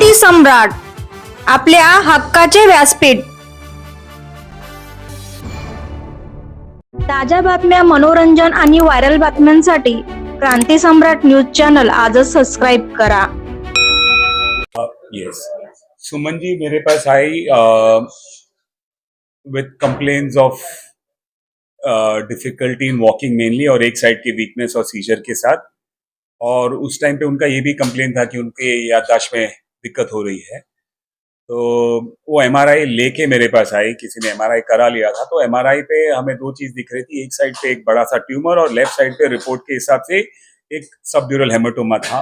क्रांती सम्राट आपल्या हक्काचे व्यासपीठ. ताज्या बातम्या मनोरंजन आणि व्हायरल बातम्यांसाठी क्रांती सम्राट न्यूज चॅनल आजच सबस्क्राईब करा. यस सुमन जी मेरे पास आई with complaints of difficulty in walking mainly और एक साइड की वीकनेस और सीजर के साथ. और उस टाइम पे उनका ये भी कंप्लेन था कि उनके याददाश्त में दिक्कत हो रही है। तो वो एमआरआई लेके मेरे पास आई, किसी ने एमआरआई करा लिया था तो एमआरआई पे हमें दो चीज़ दिख रही थी, एक साइड पे एक बड़ा सा ट्यूमर और लेफ़्ट साइड पे रिपोर्ट के हिसाब से एक सब सबड्यूरल हेमाटोमा था।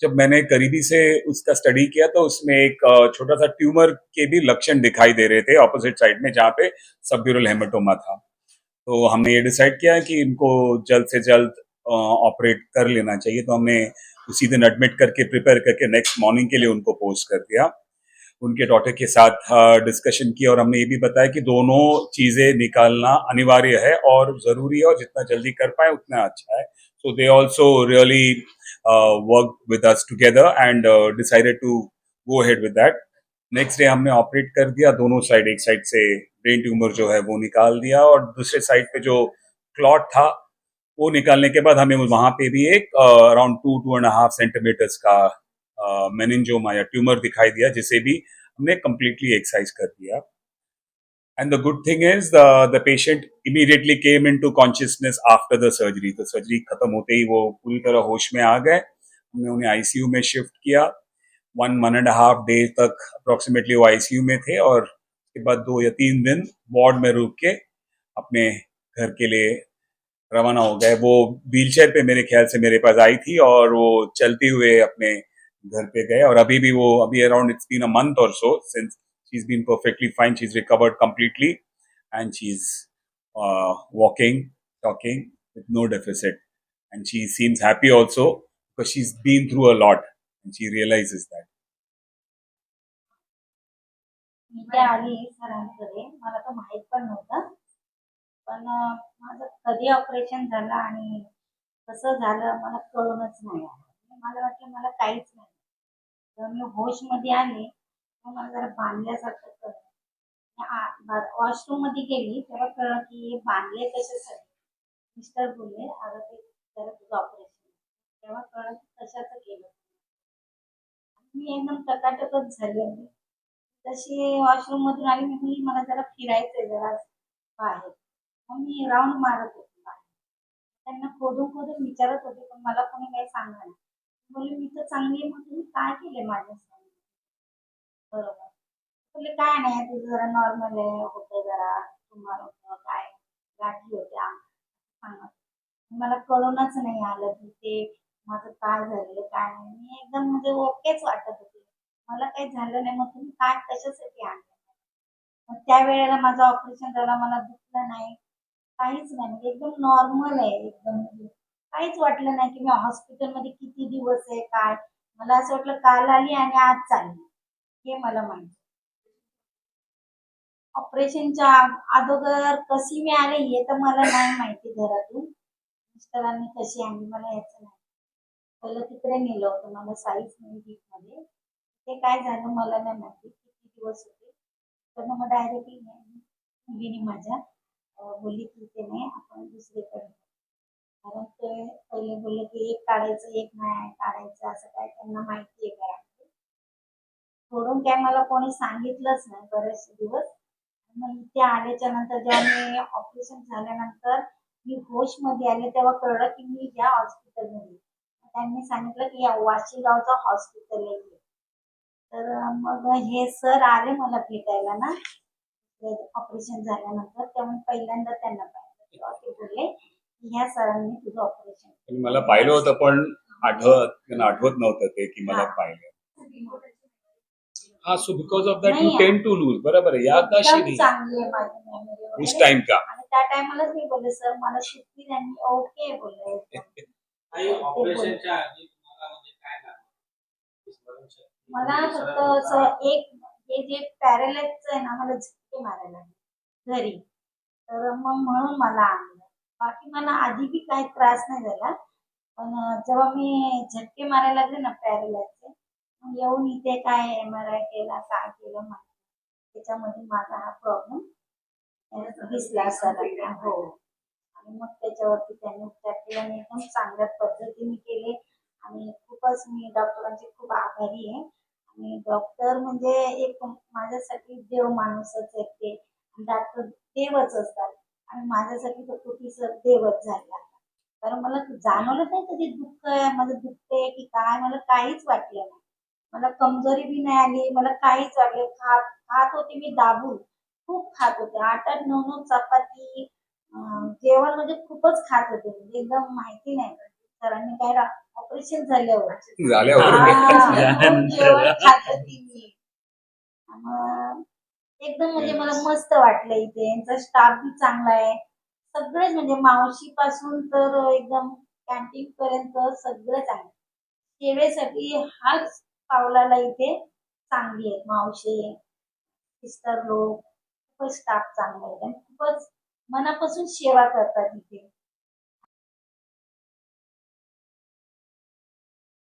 जब मैंने करीबी से उसका स्टडी किया तो उसमें एक छोटा सा ट्यूमर के भी लक्षण दिखाई दे रहे थे ऑपोजिट साइड में, जहाँ पे सब सबड्यूरल हेमाटोमा था। तो हमने ये डिसाइड किया कि इनको जल्द से जल्द ऑपरेट कर लेना चाहिए। तो हमने उसी दिन एडमिट करके प्रिपेयर करके नेक्स्ट मॉर्निंग के लिए उनको पोस्ट कर दिया। उनके डॉक्टर के साथ डिस्कशन किया और हमने ये भी बताया कि दोनों चीज़ें निकालना अनिवार्य है और ज़रूरी है और जितना जल्दी कर पाए, उतना अच्छा है। So they also really work with us together and decided to go ahead with that next day हमने ऑपरेट कर दिया, दोनों साइड एक साइड से ब्रेन ट्यूमर जो है वो निकाल दिया और दूसरे साइड पे जो क्लॉट था वो निकालने के बाद हमें वहाँ पे भी एक around two two and half centimetres का मेनिंजोमा या ट्यूमर दिखाई दिया, जिसे भी हमने कम्प्लीटली एक्सरसाइज कर दिया। And the good thing is the patient immediately came into consciousness after the surgery तो सर्जरी खत्म होते ही वो पूरी तरह होश में आ गए। हमने उन्हें आईसीयू में shift KIA. One one and half day तक अप्रोक्सीमेटली वो आईसीयू में थे और उसके बाद दो या तीन दिन वार्ड में रुक के अपने घर के लिए रवाना हो गए। वो व्हील चेयर पे मेरे ख्याल से मेरे पास आई थी और वो चलते हुए अपने घर पे गए और अभी भी वो अभी around it's been a month और so since she is been perfectly fine she is recovered completely and she is walking talking with no deficit and she seems happy also because she is been through a lot and she realises that मी त्या आली सरांकडे. मला तर माहीत पण नव्हतं. पण माझं कधी ऑपरेशन झालं आणि कसं झालं मला कळूनच नाही आलं. म्हणजे मला वाटलं मला काहीच नाही. जेव्हा मी होशमध्ये आले. तर मला जरा बांधल्यासारखं कळलं. वॉशरूममध्ये गेली. तेव्हा कळलं की हे बांधले कशासाठी? मिस्टर बोलले अगं ते जरा तुझं ऑपरेशन तेव्हा कळलं की कशाचं केलं? मी एकदम टकाटकच झाली तशी वॉशरूम मधून आली मी मला जरा फिरायचंय जरा बाहेर. मग मी राऊंड मारत होते त्यांना खोदून खोदून विचारत होते पण मला कोणी काही सांगणार नाही. बोलले मी तर चांगली मग तुम्ही काय केले माझ्यासाठी बरोबर. बोलले काय नाही तुझं जरा नॉर्मल आहे होतं जरा तुम्हाला होतं काय गाठी होत्या. सांगत मला कळूनच नाही आलं की ते माझं काय झालेलं काय नाही. मी एकदम म्हणजे ओकेच वाटत होते. मला काही झालं नाही मग तुम्ही काय कशासाठी आणलं? मग त्यावेळेला माझं ऑपरेशन झालं मला दुखलं नाही. काहीच नाही. म्हणजे एकदम नॉर्मल आहे. एकदम म्हणजे काहीच वाटलं नाही की मी हॉस्पिटलमध्ये किती दिवस आहे काय? मला असं वाटलं काल आली आणि आज चालली. हे मला माहिती. ऑपरेशनच्या अगोदर कशी मी आले हे तर मला नाही माहिती घरातून. मिस्टरांनी कशी आणली मला याचं नाही. पहिलं तिकडे नेलं होतं. मला साईज नाही मध्ये. ते काय झालं मला नाही माहिती. किती दिवस होते. पण मग डायरेक्टली मुलीने माझ्या. बोली बोलली की ते नाही आपण दुसरीकडे कारण ते पहिले बोलले की एक काढायचं एक नाही काढायचं असं काय त्यांना माहिती आहे काय सोडून काय मला कोणी सांगितलंच नाही बरेचसे दिवस. मग इथे आल्याच्यानंतर जेव्हा मी ऑपरेशन झाल्यानंतर मी होशमध्ये आले तेव्हा कळलं की मी या हॉस्पिटलमध्ये त्यांनी सांगितलं की या वाशीगावचं हॉस्पिटल आहे तर मग हे सर आले मला भेटायला ना. ऑपरेशन झाल्यानंतर तेव्हा मी पहिल्यांदा त्यांना पाहिलं तेव्हा ते बोलले की ह्या सरांनी तुझं ऑपरेशन आणि मला पाहिलं होतं पण आठवत त्यांना आठवत नव्हतं ते की मला. पाहिलं हाँ so because of that you tend to lose बराबर याददाश्त एकदम नहीं चांगली आहे माझी memory उस वगैरे. टाइम का आणि त्या टायमालाच मी बोलले सर मला सुट्टी त्यांनी ओके बोलले एकदम. काही ऑपरेशनच्या आधी तुम्हाला म्हणजे काय लागलं स्मरणशक्ती मला फक्त असं? एक हे जे पॅरेलाइजचं आहे ना मला मारायला घरी. तर मग म्हणून मला आणलं. बाकी मला आधी बी काही त्रास नाही झाला. पण जेव्हा मी झटके मारायला लागले ना पॅरेलाइजचे मग येऊन इथे काय एम आर आय केला काय केलं माहिती त्याच्यामध्ये माझा हा प्रॉब्लेम दिसला असा हो. आणि मग त्याच्यावरती त्यांनी उपचार केले आणि एकदम चांगल्या पद्धतीने केले. आणि खूपच मी डॉक्टरांची खूप आभारी आहे. आणि डॉक्टर म्हणजे एक माझ्यासाठी देव माणूसच आहेत ते. डॉक्टर देवच असतात. आणि माझ्यासाठी तो कुठीच देवच झाला कारण मला जाणवलं नाही कधी दुःख आहे माझं दुखते की काय मला काहीच वाटलं नाही. मला कमजोरी बी नाही आली मला काहीच वाटलं खात खात होते मी दाबून. खूप खात होते. आठ आठ नऊ नऊ चपाती जेवण म्हणजे खूपच खात होते. म्हणजे एकदम माहिती नाही. सरांनी काय ऑपरेशन झाल्यावर. झाल्यावर. हा, खूप जेवण खात होती मी मग एकदम म्हणजे मला मस्त वाटलं इथे. यांचा स्टाफ बी चांगला आहे. सगळेच म्हणजे मावशी पासून तर एकदम कॅन्टीन पर्यंत सगळं चांगलं सेवेसाठी हाच पावलाला इथे चांगली आहेत मावशी सिस्टर लोक. खूपच स्टाफ चांगला आहे आणि खूपच मनापासून सेवा करतात इथे.